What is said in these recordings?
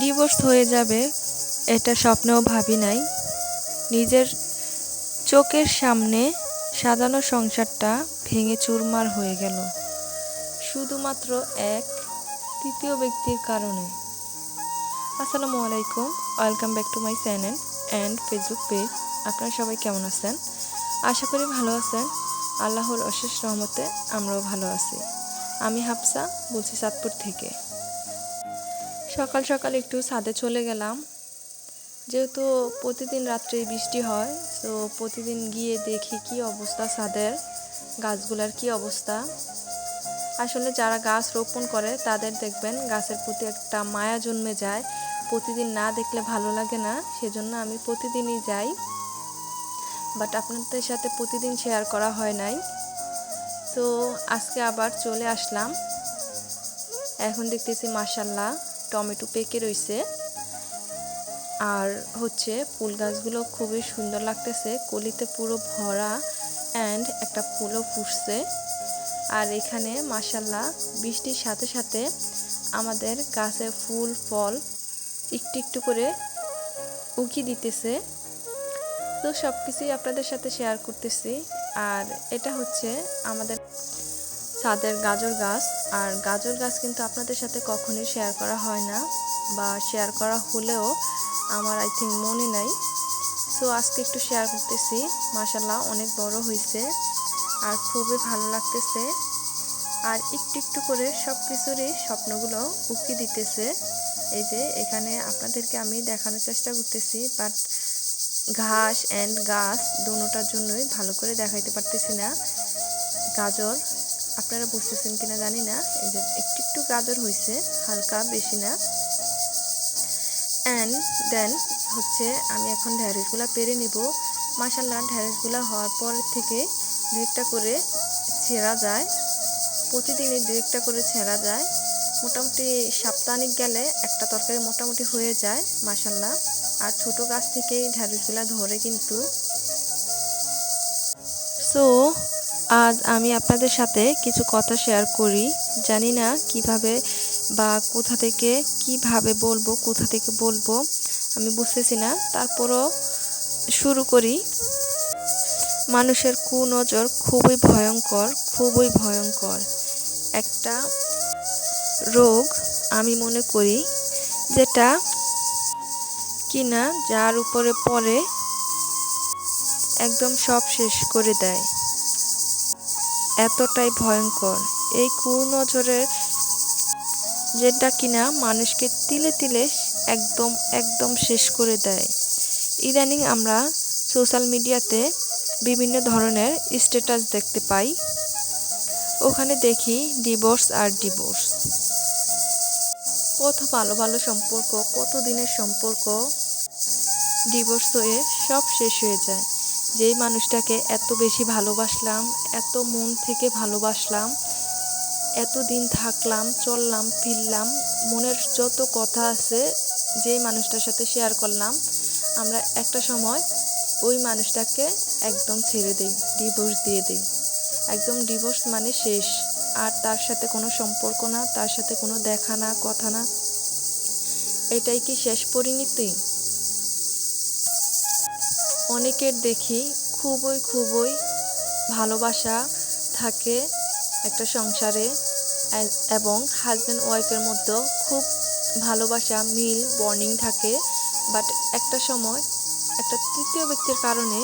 Divorce হয়ে যাবে, এটা স্বপ্নেও ভাবি নাই। নিজের চোখের সামনে সাজানো সংসারটা ভেঙে চুরমার হয়ে গেল। শুধুমাত্র এক, তৃতীয় ব্যক্তির কারণে। আসসালামু আলাইকুম, welcome back to my channel and Facebook page. আপনারা সবাই কেমন আছেন? আশা করি ভালো আছেন। আল্লাহর অশেষ রহমতে আমরাও ভালো আছি। আমি হাফসা, বলছি চাঁদপুর থেকে। সকাল সকাল একটু ছাদে চলে গেলাম। যেহেতু প্রতিদিন রাত্রে বৃষ্টি হয়, তো প্রতিদিন গিয়ে দেখি কি অবস্থা ছাদের, গাছগুলার কি অবস্থা। আসলে যারা গাছ রোপণ করে, তাদের দেখবেন গাছের প্রতি একটা মায়া জন্মে যায়। প্রতিদিন না দেখলে ভালো লাগে না, সেজন্য আমি প্রতিদিনই যাই। বাট আপনাদের সাথে প্রতিদিন শেয়ার করা হয় নাই। তো আজকে আবার চলে আসলাম। এখন দেখতেছি মাসাল্লাহ টমেটো পেকে রয়েছে আর হচ্ছে ফুল গাছগুলো খুবই সুন্দর লাগতেছে। কলিতে পুরো ভরা অ্যান্ড একটা ফুলও ফুটছে। আর এখানে মাসাল্লাহ বৃষ্টির সাথে সাথে আমাদের গাছে ফুল, ফল একটু একটু করে উকি দিতেছে। তো সব কিছুই আপনাদের সাথে শেয়ার করতেছি। আর এটা হচ্ছে আমাদের ছাদের গাজর গাছ, আর গাজর গাছ কিন্তু আপনাদের সাথে কখনোই শেয়ার করা হয় না বা শেয়ার করা হলেও আমার আই থিঙ্ক মনে নাই। সো আজকে একটু শেয়ার করতেছি। মাসাল্লাহ অনেক বড় হয়েছে আর খুবই ভালো লাগতেছে। আর একটু একটু করে সব কিছুরই স্বপ্নগুলো উকি দিতেছে। এই যে, এখানে আপনাদেরকে আমি দেখানোর চেষ্টা করতেছি বাট ঘাস অ্যান্ড গাছ দুটার জন্যই ভালো করে দেখাইতে পারতেছি না। গাজর আপনারা বুঝতেছেন কিনা জানি না। এই যে একটু একটু গাজর হয়েছে হালকা, বেশি না। অ্যান্ড দেন হচ্ছে আমি এখন ঢ্যাঁড়সগুলো পেরে নিব। মাসাল্লাহ ঢ্যাঁড়সগুলো হওয়ার পর থেকে দু একটা করে ছেঁড়া যায়। প্রতিদিনই দু একটা করে ছেঁড়া যায়। মোটামুটি সাপ্তাহিক গেলে একটা তরকারি মোটামুটি হয়ে যায় মাসাল্লাহ আর ছোট গাছ থেকেই ঢ্যাঁড়সগুলো ধরে কিন্তু। সো আজ আমি আপনাদের সাথে কিছু কথা শেয়ার করি। জানি না কীভাবে বা কোথা থেকে কীভাবে বলব, কোথা থেকে বলব, আমি বুঝতেছি না। তারপরও শুরু করি। মানুষের কুনজর খুবই ভয়ঙ্কর খুবই ভয়ঙ্কর। একটা রোগ আমি মনে করি যেটা কিনা যার উপরে পড়ে একদম সব শেষ করে দেয়। এতটাই ভয়ঙ্কর। এই কুনজরের যেটা কিনা মানুষকে তিলে তিলে একদম একদম শেষ করে দেয়। ইদানিং আমরা সোশ্যাল মিডিয়াতে বিভিন্ন ধরনের স্ট্যাটাস দেখতে পাই। ওখানে দেখি ডিভোর্স আর ডিভোর্স। কত ভালো ভালো সম্পর্ক, কত দিনের সম্পর্ক, ডিভোর্স হয়ে সব শেষ হয়ে যায়। যেই মানুষটাকে এত বেশি ভালোবাসলাম, এত মন থেকে ভালোবাসলাম, এতদিন থাকলাম, চললাম, ফিরলাম, মনের যত কথা আছে যেই মানুষটার সাথে শেয়ার করলাম, আমরা একটা সময় ওই মানুষটাকে একদম ছেড়ে দিই ডিভোর্স দিয়ে দিই। একদম ডিভোর্স মানে শেষ। আর তার সাথে কোনো সম্পর্ক না, তার সাথে কোনো দেখা না, কথা না। এটাই কি শেষ পরিণতি? অনেকের দেখি খুবই খুবই ভালোবাসা থাকে একটা সংসারে এবং হাজব্যান্ড ওয়াইফের মধ্যেও খুব ভালোবাসা, মিল বর্নিং থাকে। বাট একটা সময় একটা তৃতীয় ব্যক্তির কারণে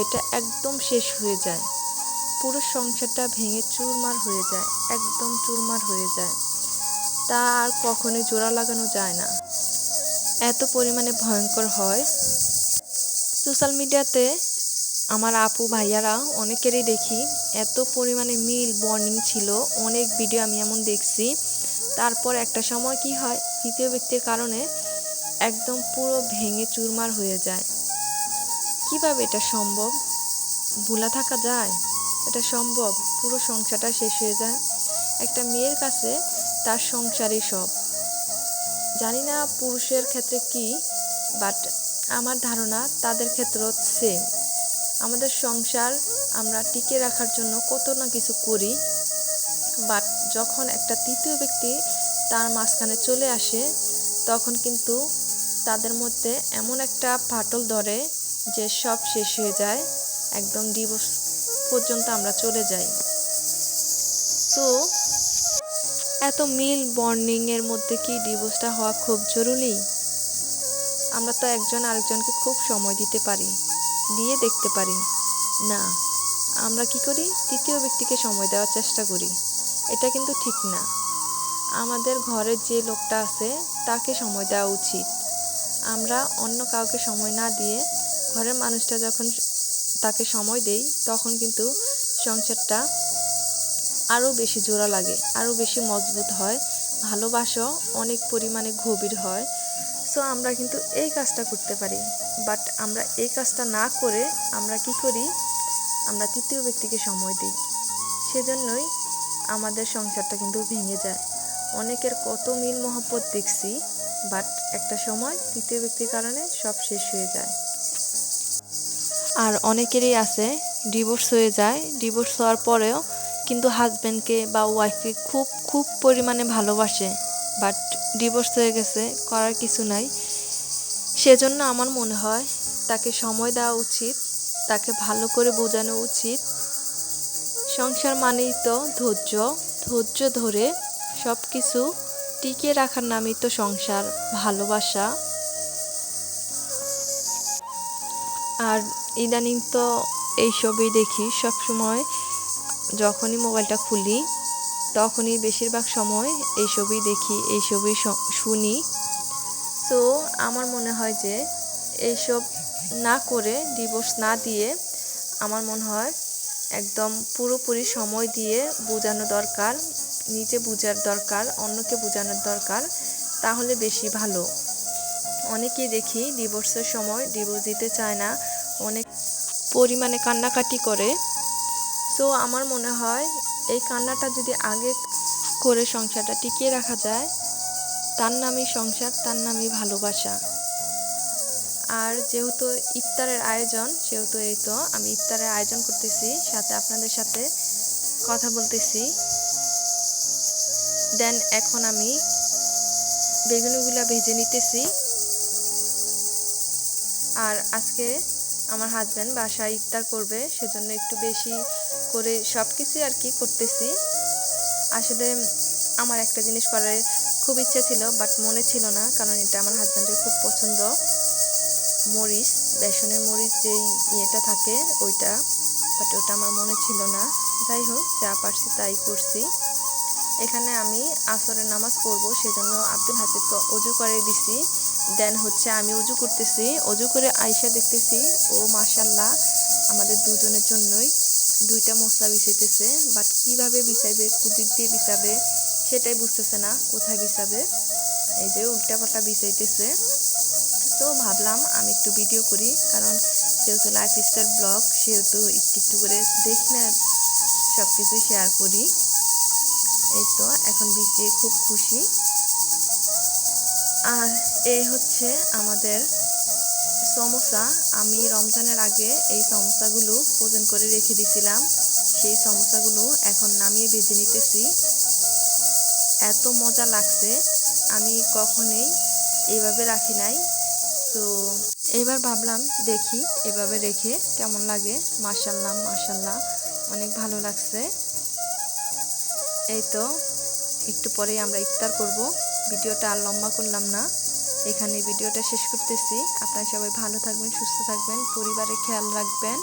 এটা একদম শেষ হয়ে যায়। পুরো সংসারটা ভেঙে চুরমার হয়ে যায়, একদম চুরমার হয়ে যায়। তা আর কখনোই জোড়া লাগানো যায় না। এত পরিমাণে ভয়ঙ্কর হয়। সোশ্যাল মিডিয়াতে আমার আপু, ভাইয়ারা অনেকেরই দেখি এত পরিমাণে মিল, বর্নিং ছিল, অনেক ভিডিও আমি এমন দেখছি। তারপর একটা সময় কি হয়, তৃতীয় ব্যক্তির কারণে একদম পুরো ভেঙে চুরমার হয়ে যায়। কীভাবে এটা সম্ভব? ভুলা থাকা যায়? এটা সম্ভব? পুরো সংসারটা শেষ হয়ে যায়? একটা মেয়ের কাছে তার সংসারই সব। জানি না পুরুষের ক্ষেত্রে কি বাট আমার ধারণা তাদের ক্ষেত্রেও সেম আমাদের সংসার আমরা টিকে রাখার জন্য কত না কিছু করি বাট যখন একটা তৃতীয় ব্যক্তি তার মাঝখানে চলে আসে, তখন কিন্তু তাদের মধ্যে এমন একটা ফাটল ধরে যে সব শেষ হয়ে যায়, একদম ডিভোর্স পর্যন্ত আমরা চলে যাই। সো এত মিল বর্নিংয়ের মধ্যে কি ডিভোর্সটা হওয়া খুব জরুরি? আমরা তো একজন আরেকজনকে খুব সময় দিতে পারি, দিয়ে দেখতে পারি। না, আমরা কি করি? তৃতীয় ব্যক্তিকে সময় দেওয়ার চেষ্টা করি। এটা কিন্তু ঠিক না। আমাদের ঘরের যে লোকটা আছে, তাকে সময় দেওয়া উচিত। আমরা অন্য কাউকে সময় না দিয়ে ঘরের মানুষটা যখন তাকে সময় দেই, তখন কিন্তু সংসারটা আরও বেশি জোড়া লাগে, আরও বেশি মজবুত হয়, ভালোবাসা অনেক পরিমাণে গভীর হয় সো আমরা কিন্তু এই কাজটা করতে পারি। বাট আমরা এই কাজটা না করে আমরা কি করি? আমরা তৃতীয় ব্যক্তিকে সময় দিই। সেজন্যই আমাদের সংসারটা কিন্তু ভেঙে যায়। অনেকের কত মিল মহব্বত দেখছি বাট একটা সময় তৃতীয় ব্যক্তির কারণে সব শেষ হয়ে যায়। আর অনেকেরই আছে ডিভোর্স হয়ে যায়। ডিভোর্স হওয়ার পরেও কিন্তু হাজব্যান্ডকে বা ওয়াইফকে খুব খুব পরিমাণে ভালোবাসে। বাট ডিভোর্স হয়ে গেছে, করার কিছু নাই। সেজন্য আমার মনে হয় তাকে সময় দেওয়া উচিত, তাকে ভালো করে বোঝানো উচিত। সংসার মানেই তো ধৈর্য ধৈর্য ধরে সব কিছু টিকিয়ে রাখার নামই তো সংসার, ভালোবাসা। আর ইদানিং তো এইসবই দেখি সবসময়, যখনই মোবাইলটা খুলি তখনই বেশিরভাগ সময় এই এইসবই দেখি, এইসবই শ- শুনি। সো আমার মনে হয় যে এইসব না করে ডিভোর্স না দিয়ে আমার মনে হয় একদম পুরোপুরি সময় দিয়ে বোঝানো দরকার, নিজে বোঝার দরকার, অন্যকে বোঝানোর দরকার, তাহলে বেশি ভালো। অনেকেই দেখি ডিভোর্সের সময় ডিভোর্স দিতে চায় না, অনেক পরিমাণে কান্নাকাটি করে। সো আমার মনে হয় এই কান্নাটা যদি আগে করে সংসারটা টিকিয়ে রাখা যায়, তার নামই সংসার, তার নামই ভালোবাসা। আর যেহেতু ইফতারের আয়োজন, সেহেতু এই তো আমি ইফতারের আয়োজন করতেছি, সাথে আপনাদের সাথে কথা বলতেছি। দেন এখন আমি বেগুনিগুলা ভেজে নিতেছি। আর আজকে আমার হাজব্যান্ড বাসায় ইফতার করবে, সেজন্য একটু বেশি করে সব কিছুই আর কি করতেছি। আসলে আমার একটা জিনিস করার খুব ইচ্ছা ছিল বাট মনে ছিল না, কারণ এটা আমার হাজব্যান্ডের খুব পছন্দ। মরিচ, বেসনের মরিচ যেই ইয়েটা থাকে, ওইটা বাট ওটা আমার মনে ছিল না। যাই হোক, যা পারছি তাই করছি। এখানে আমি আসরের নামাজ পড়ব, সেজন্য আব্দুল হাসিদকে অজু করে দিছি। দেন হচ্ছে আমি অজু করতেছি। অজু করে আয়সা দেখতেছি, ও মাশাল্লাহ আমাদের দুজনের জন্যই দুইটা মশলা বিছাইতেছে বাট কীভাবে বিছাইবে কুদিক দিয়ে বিছাবে সেটাই বুঝতেছে না, কোথায় বিছাবে এই যে উল্টাপাল্টা বিছাইতেছে। তো ভাবলাম আমি একটু ভিডিও করি, কারণ যেহেতু লাইফ স্টাইল ব্লগ সেহেতু একটু একটু করে দেখি না সব কিছু শেয়ার করি। এই তো এখন বিছিয়ে খুব খুশি। আর এ হচ্ছে আমাদের সমোসা আমি রমজানের আগে এই সমোসাগুলো ফ্রোজেন করে রেখে দিয়েছিলাম সেই সমোসাগুলো এখন নামিয়ে ভেজে নিতেছি। এত মজা লাগছে, আমি কখনোই এইভাবে রাখি নাই। তো এবার ভাবলাম দেখি এভাবে রেখে কেমন লাগে। মার্শাল্লাহ মার্শাল্লাহ অনেক ভালো লাগছে। এই তো, একটু পরেই আমরা ইফতার করব। ভিডিওটা আর লম্বা করলাম না। এখানে ভিডিওটা শেষ করতেছি। আপনারা সবাই ভালো থাকবেন সুস্থ থাকবেন পরিবারের খেয়াল রাখবেন।